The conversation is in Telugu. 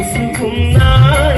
ముసుకున్నా.